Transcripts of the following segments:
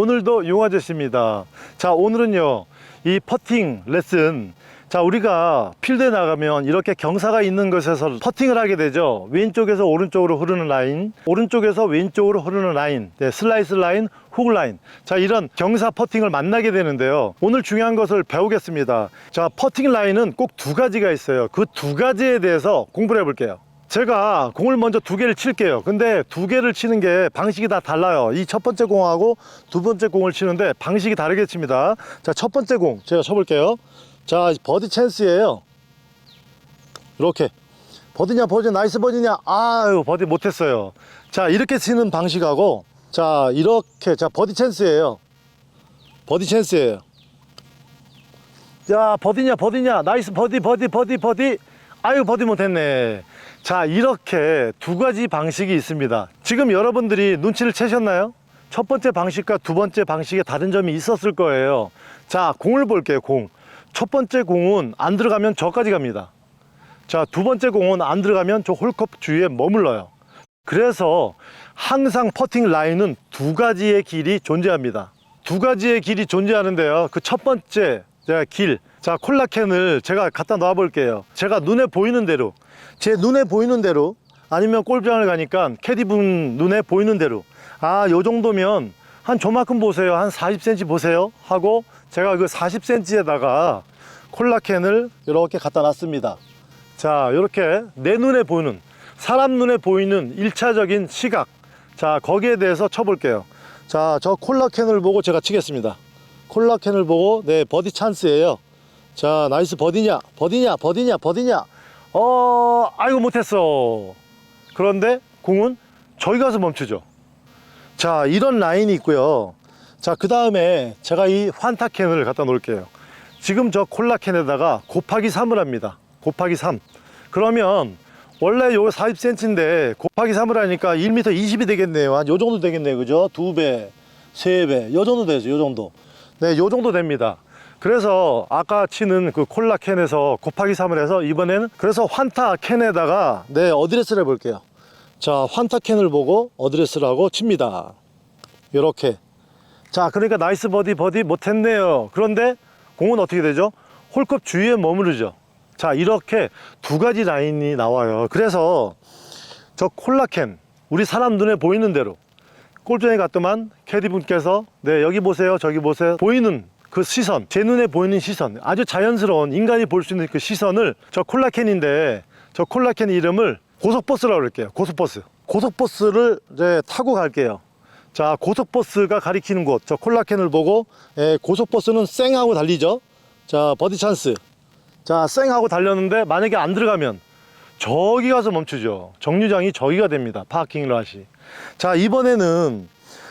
오늘도 용아저씨입니다. 자, 오늘은요, 이 퍼팅 레슨. 자, 우리가 필드에 나가면 이렇게 경사가 있는 곳에서 퍼팅을 하게 되죠. 왼쪽에서 오른쪽으로 흐르는 라인, 오른쪽에서 왼쪽으로 흐르는 라인, 네, 슬라이스 라인, 훅 라인. 자, 이런 경사 퍼팅을 만나게 되는데요. 오늘 중요한 것을 배우겠습니다. 자, 퍼팅 라인은 꼭 두 가지가 있어요. 그 두 가지에 대해서 공부를 해볼게요. 제가 공을 먼저 두 개를 칠게요. 근데 두 개를 치는 게 방식이 다 달라요. 이 첫 번째 공하고 두 번째 공을 치는데 방식이 다르게 칩니다. 자, 첫 번째 공 제가 쳐볼게요. 자, 버디 찬스예요. 이렇게. 버디냐, 버디, 나이스 버디냐. 아유, 버디 못했어요. 자, 이렇게 치는 방식하고, 자, 이렇게. 자, 버디 찬스예요. 버디 찬스예요. 자, 버디냐, 버디냐. 나이스 버디, 버디, 버디, 버디. 아유, 버디 못했네. 자, 이렇게 두 가지 방식이 있습니다. 지금 여러분들이 눈치를 채셨나요? 첫 번째 방식과 두 번째 방식에 다른 점이 있었을 거예요. 자, 공을 볼게요, 공. 첫 번째 공은 안 들어가면 저까지 갑니다. 자, 두 번째 공은 안 들어가면 저 홀컵 주위에 머물러요. 그래서 항상 퍼팅 라인은 두 가지의 길이 존재합니다. 두 가지의 길이 존재하는데요. 그 첫 번째 제가 길, 자 콜라캔을 제가 갖다 놔 볼게요. 제가 눈에 보이는 대로, 제 눈에 보이는 대로, 아니면 골프장을 가니까 캐디분 눈에 보이는 대로, 아, 요 정도면 한 저만큼 보세요. 한 40cm 보세요. 하고 제가 그 40cm에다가 콜라캔을 이렇게 갖다 놨습니다. 자, 이렇게 내 눈에 보이는 사람 눈에 보이는 일차적인 시각. 자, 거기에 대해서 쳐볼게요. 자, 저 콜라캔을 보고 제가 치겠습니다. 콜라캔을 보고 네, 버디 찬스예요. 자, 나이스 버디냐? 버디냐? 버디냐? 버디냐? 어, 아이고 못했어. 그런데 공은 저기 가서 멈추죠. 자, 이런 라인이 있고요. 자, 그 다음에 제가 이 환타캔을 갖다 놓을게요. 지금 저 콜라캔에다가 곱하기 3을 합니다. 곱하기 3. 그러면 원래 요 40cm인데 곱하기 3을 하니까 1m 20이 되겠네요. 한 요 정도 되겠네요. 그죠? 두 배, 세 배. 요 정도 되죠. 요 정도. 네, 요 정도 됩니다. 그래서 아까 치는 그 콜라 캔에서 곱하기 3을 해서 이번에는 그래서 환타 캔에다가 네, 어드레스를 해볼게요. 자, 환타 캔을 보고 어드레스를 하고 칩니다. 요렇게. 자, 그러니까 나이스 버디 버디 못했네요. 그런데 공은 어떻게 되죠? 홀컵 주위에 머무르죠. 자, 이렇게 두 가지 라인이 나와요. 그래서 저 콜라캔, 우리 사람 눈에 보이는 대로 골전에 갔더만 캐디분께서 네, 여기 보세요, 저기 보세요. 보이는 그 시선, 제 눈에 보이는 시선, 아주 자연스러운 인간이 볼 수 있는 그 시선을 저 콜라캔인데 저 콜라캔 이름을 고속버스라고 그럴게요. 고속버스. 고속버스를 이제 타고 갈게요. 자, 고속버스가 가리키는 곳, 저 콜라캔을 보고, 예, 고속버스는 쌩하고 달리죠. 자, 버디 찬스. 자, 쌩하고 달렸는데, 만약에 안 들어가면, 저기 가서 멈추죠. 정류장이 저기가 됩니다. 파킹 랏이. 자, 이번에는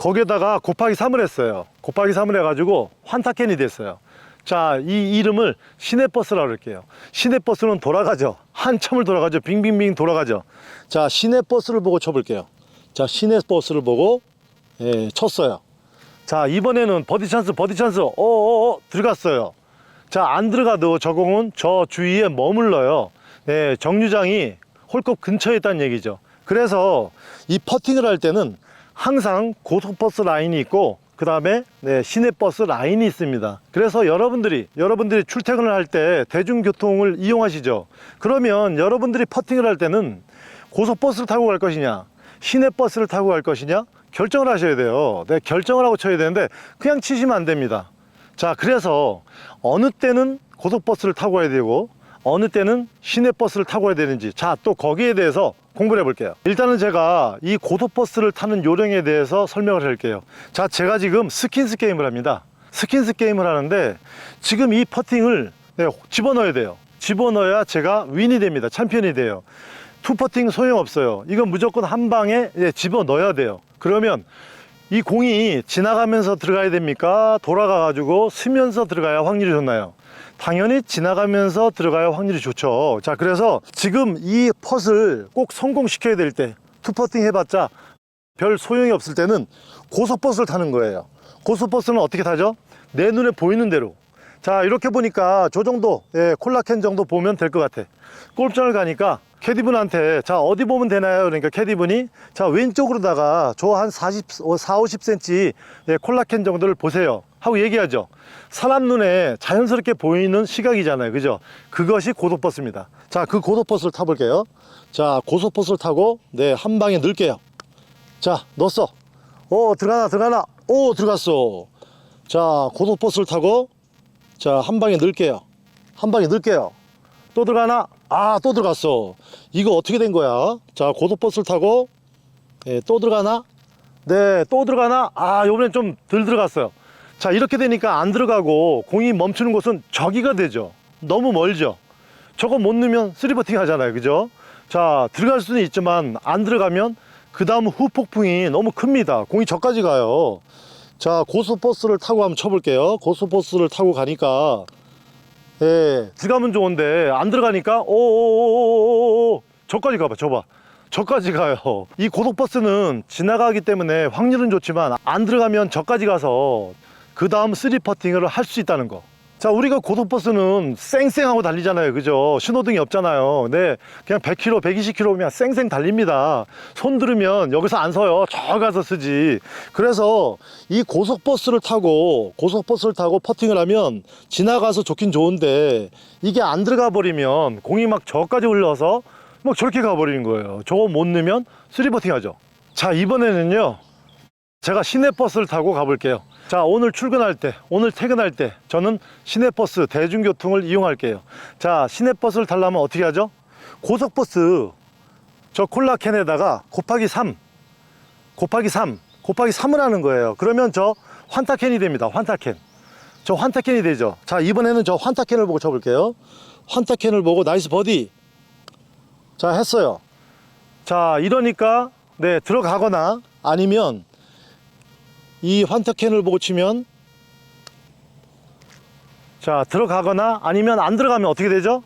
거기에다가 곱하기 3을 했어요. 곱하기 3을 해가지고 환타캔이 됐어요. 자, 이 이름을 시내버스라고 그럴게요. 시내버스는 돌아가죠. 한참을 돌아가죠. 빙빙빙 돌아가죠. 자, 시내버스를 보고 쳐볼게요. 자, 시내버스를 보고 예, 쳤어요. 자, 이번에는 버디 찬스, 버디 찬스. 어어어, 들어갔어요. 자, 안 들어가도 저 공은 저 주위에 머물러요. 네, 정류장이 홀컵 근처에 있다는 얘기죠. 그래서 이 퍼팅을 할 때는 항상 고속버스 라인이 있고, 그 다음에 네, 시내버스 라인이 있습니다. 그래서 여러분들이, 여러분들이 출퇴근을 할 때 대중교통을 이용하시죠. 그러면 여러분들이 퍼팅을 할 때는 고속버스를 타고 갈 것이냐, 시내버스를 타고 갈 것이냐, 결정을 하셔야 돼요. 네, 결정을 하고 쳐야 되는데, 그냥 치시면 안 됩니다. 자, 그래서 어느 때는 고속버스를 타고 가야 되고 어느 때는 시내버스를 타고 가야 되는지 자, 또 거기에 대해서 공부를 해볼게요. 일단은 제가 이 고속버스를 타는 요령에 대해서 설명을 할게요. 자, 제가 지금 스킨스 게임을 합니다. 스킨스 게임을 하는데 지금 이 퍼팅을 네, 집어넣어야 돼요. 집어넣어야 제가 윈이 됩니다. 챔피언이 돼요. 투 퍼팅 소용없어요. 이건 무조건 한 방에 예, 집어넣어야 돼요. 그러면 이 공이 지나가면서 들어가야 됩니까? 돌아가 가지고 스면서 들어가야 확률이 좋나요? 당연히 지나가면서 들어가야 확률이 좋죠. 자, 그래서 지금 이 펫을 꼭 성공시켜야 될 때, 투퍼팅 해봤자 별 소용이 없을 때는 고속버스를 타는 거예요. 고속버스는 어떻게 타죠? 내 눈에 보이는 대로. 자, 이렇게 보니까 저 정도, 예, 콜라캔 정도 보면 될 것 같아. 골프장을 가니까 캐디분한테 자 어디 보면 되나요? 그러니까 캐디분이 자 왼쪽으로다가 저 한 40, 4, 50cm 예, 콜라캔 정도를 보세요. 하고 얘기하죠. 사람 눈에 자연스럽게 보이는 시각이잖아요. 그죠? 그것이 고속버스입니다. 자 그 고속버스를 타볼게요. 자 고속버스를 타고 네 한 방에 넣을게요. 자 넣었어. 오 들어가나 들어가나? 오 들어갔어. 자 고속버스를 타고 자 한 방에 넣을게요. 한 방에 넣을게요 또 들어가나? 아 또 들어갔어. 이거 어떻게 된 거야? 자 고속버스를 타고 예, 또 들어가나? 네 또 들어가나? 아 요번엔 좀 덜 들어갔어요. 자 이렇게 되니까 안 들어가고 공이 멈추는 곳은 저기가 되죠. 너무 멀죠. 저거 못 넣으면 쓰리버팅 하잖아요. 그죠? 자 들어갈 수는 있지만 안 들어가면 그 다음 후폭풍이 너무 큽니다. 공이 저까지 가요. 자 고속버스를 타고 한번 쳐볼게요. 고속버스를 타고 가니까 예. 들어가면 좋은데 안 들어가니까 오오오오오오. 저까지 가봐 저봐. 저까지 가요. 이 고속버스는 지나가기 때문에 확률은 좋지만 안 들어가면 저까지 가서 그 다음 쓰리 퍼팅을 할 수 있다는 거. 자, 우리가 고속버스는 쌩쌩하고 달리잖아요. 그죠? 신호등이 없잖아요. 네. 그냥 100km, 120km면 쌩쌩 달립니다. 손 들으면 여기서 안 서요. 저 가서 쓰지. 그래서 이 고속버스를 타고, 고속버스를 타고 퍼팅을 하면 지나가서 좋긴 좋은데 이게 안 들어가 버리면 공이 막 저까지 흘러서 막 저렇게 가버리는 거예요. 저거 못 넣으면 쓰리 퍼팅 하죠. 자, 이번에는요. 제가 시내버스를 타고 가볼게요. 자, 오늘 출근할 때, 오늘 퇴근할 때, 저는 시내버스, 대중교통을 이용할게요. 자, 시내버스를 타려면 어떻게 하죠? 고속버스, 저 콜라캔에다가 곱하기 3, 곱하기 3, 곱하기 3을 하는 거예요. 그러면 저 환타캔이 됩니다. 환타캔. 저 환타캔이 되죠. 자, 이번에는 저 환타캔을 보고 쳐볼게요. 환타캔을 보고 나이스 버디. 자, 했어요. 자, 이러니까, 네, 들어가거나 아니면 이 환타캔을 보고 치면 자 들어가거나 아니면 안 들어가면 어떻게 되죠?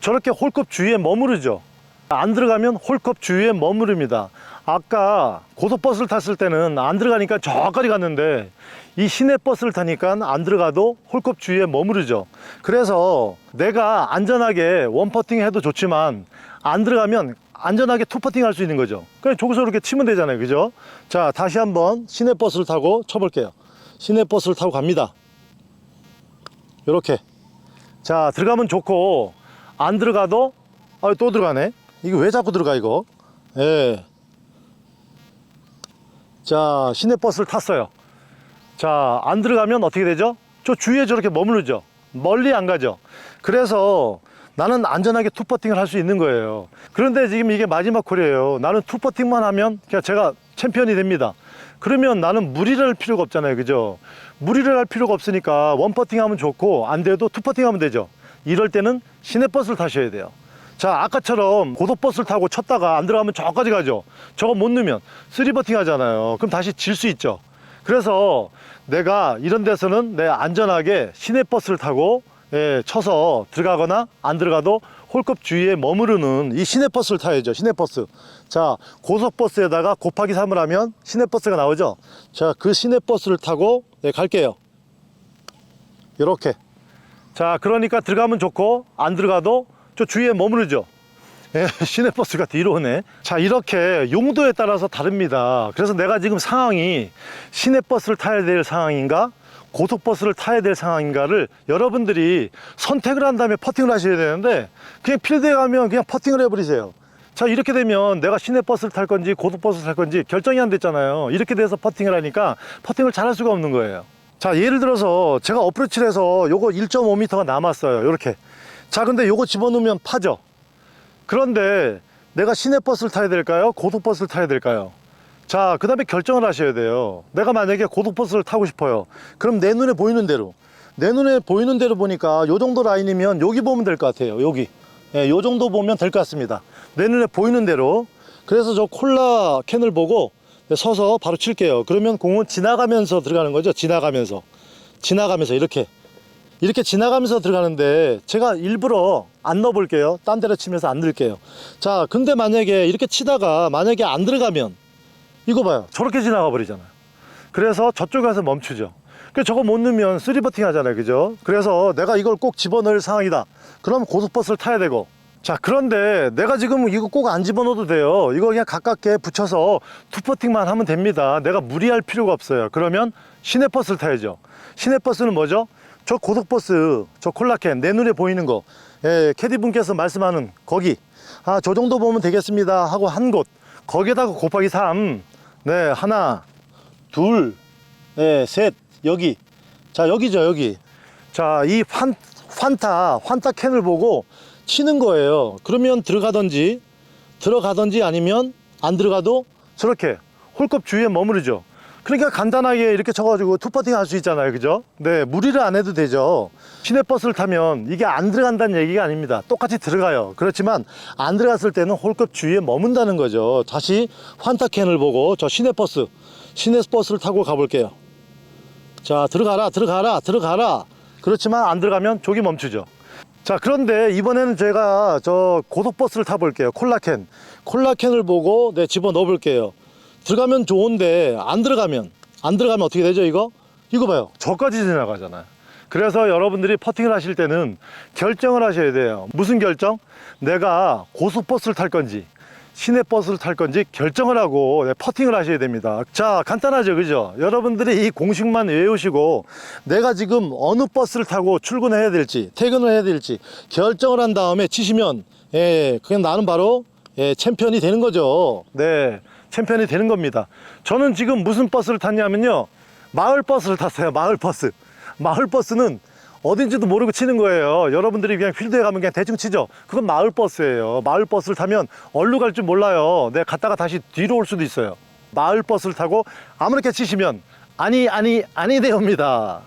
저렇게 홀컵 주위에 머무르죠 안 들어가면 홀컵 주위에 머무릅니다 아까 고속버스를 탔을 때는 안 들어가니까 저까지 갔는데 이 시내버스를 타니까 안 들어가도 홀컵 주위에 머무르죠. 그래서 내가 안전하게 원퍼팅 해도 좋지만 안 들어가면 안전하게 투퍼팅 할 수 있는 거죠. 그냥 저기서 이렇게 치면 되잖아요. 그죠? 자 다시 한번 시내버스를 타고 쳐볼게요. 시내버스를 타고 갑니다. 이렇게. 자 들어가면 좋고 안 들어가도 아, 또 들어가네. 이거 왜 자꾸 들어가 이거? 예. 자 시내버스를 탔어요. 자 안 들어가면 어떻게 되죠? 저 주위에 저렇게 머무르죠. 멀리 안 가죠. 그래서 나는 안전하게 투퍼팅을 할 수 있는 거예요. 그런데 지금 이게 마지막 홀이에요. 나는 투퍼팅만 하면 그냥 제가 챔피언이 됩니다. 그러면 나는 무리를 할 필요가 없잖아요. 그죠? 무리를 할 필요가 없으니까 원퍼팅 하면 좋고 안 돼도 투퍼팅 하면 되죠. 이럴 때는 시내버스를 타셔야 돼요 자 아까처럼 고속버스를 타고 쳤다가 안 들어가면 저까지 가죠. 저거 못 넣으면 쓰리버팅 하잖아요. 그럼 다시 질 수 있죠. 그래서 내가 이런 데서는 내 안전하게 시내버스를 타고 예, 쳐서 들어가거나 안 들어가도 홀컵 주위에 머무르는 이 시내버스를 타야죠 시내버스. 자 고속버스에다가 곱하기 3을 하면 시내버스가 나오죠? 자 그 시내버스를 타고 네, 갈게요. 이렇게. 자 그러니까 들어가면 좋고 안 들어가도 저 주위에 머무르죠. 예, 시내버스가 뒤로 오네. 자 이렇게 용도에 따라서 다릅니다. 그래서 내가 지금 상황이 시내버스를 타야 될 상황인가 고속버스를 타야 될 상황인가를 여러분들이 선택을 한 다음에 퍼팅을 하셔야 되는데 그냥 필드에 가면 그냥 퍼팅을 해버리세요. 자 이렇게 되면 내가 시내버스를 탈 건지 고속버스를 탈 건지 결정이 안 됐잖아요. 이렇게 돼서 퍼팅을 하니까 퍼팅을 잘 할 수가 없는 거예요. 자 예를 들어서 제가 어프로치를 해서 요거 1.5m가 남았어요. 이렇게 자 근데 요거 집어넣으면 파죠 그런데 내가 시내버스를 타야 될까요 고속버스를 타야 될까요 자, 그 다음에 결정을 하셔야 돼요. 내가 만약에 고속버스를 타고 싶어요. 그럼 내 눈에 보이는 대로. 내 눈에 보이는 대로 보니까 요 정도 라인이면 여기 보면 될 것 같아요. 여기. 예, 요 정도 보면 될 것 같습니다. 내 눈에 보이는 대로. 그래서 저 콜라 캔을 보고 서서 바로 칠게요. 그러면 공은 지나가면서 들어가는 거죠. 지나가면서. 지나가면서 이렇게. 이렇게 지나가면서 들어가는데 제가 일부러 안 넣어볼게요. 딴 데로 치면서 안 넣을게요. 자, 근데 만약에 이렇게 치다가 만약에 안 들어가면 이거 봐요. 저렇게 지나가 버리잖아요. 그래서 저쪽에 가서 멈추죠. 그 저거 못 넣으면 쓰리버팅 하잖아요. 그죠? 그래서 내가 이걸 꼭 집어넣을 상황이다. 그럼 고속버스를 타야 되고 자 그런데 내가 지금 이거 꼭 안 집어넣어도 돼요 이거 그냥 가깝게 붙여서 투퍼팅만 하면 됩니다 내가 무리할 필요가 없어요 그러면 시내버스를 타야죠 시내버스는 뭐죠? 저 고속버스 저 콜라캔 내 눈에 보이는 거. 예, 캐디분께서 말씀하는 거기. 아 저 정도 보면 되겠습니다 하고 한 곳. 거기에다가 곱하기 3 네, 하나 둘 네, 셋 여기. 자 여기죠 여기. 자이 환, 환타 환타 캔을 보고 치는 거예요. 그러면 들어가든지 들어가든지 아니면 안 들어가도 저렇게 홀컵 주위에 머무르죠 그러니까 간단하게 이렇게 쳐가지고 투퍼팅 할 수 있잖아요. 그죠? 네 무리를 안 해도 되죠. 시내버스를 타면 이게 안 들어간다는 얘기가 아닙니다. 똑같이 들어가요. 그렇지만 안 들어갔을 때는 홀컵 주위에 머문다는 거죠. 다시 환타캔을 보고 저 시내버스 시내버스를 타고 가볼게요. 자 들어가라 들어가라 들어가라. 그렇지만 안 들어가면 저기 멈추죠. 자 그런데 이번에는 제가 저 고속버스를 타볼게요. 콜라캔. 콜라캔을 보고 네 집어 넣어 볼게요 들어가면 좋은데 안 들어가면 안 들어가면 어떻게 되죠 이거 이거 봐요 저까지 지나가잖아요 그래서 여러분들이 퍼팅을 하실 때는 결정을 하셔야 돼요 무슨 결정 내가 고속버스를 탈 건지 시내버스를 탈 건지 결정을 하고 네, 퍼팅을 하셔야 됩니다. 자, 간단하죠, 그죠? 여러분들이 이 공식만 외우시고 내가 지금 어느 버스를 타고 출근해야 될지, 퇴근을 해야 될지 결정을 한 다음에 치시면, 예, 그냥 나는 바로 예, 챔피언이 되는 거죠. 네, 챔피언이 되는 겁니다. 저는 지금 무슨 버스를 탔냐면요. 마을 버스를 탔어요, 마을 버스. 마을 버스는 어딘지도 모르고 치는 거예요. 여러분들이 그냥 필드에 가면 그냥 대충 치죠. 그건 마을 버스예요. 마을 버스를 타면 어디로 갈 줄 몰라요. 내 갔다가 다시 뒤로 올 수도 있어요. 마을 버스를 타고 아무렇게 치시면 아니 아니 아니 되옵니다.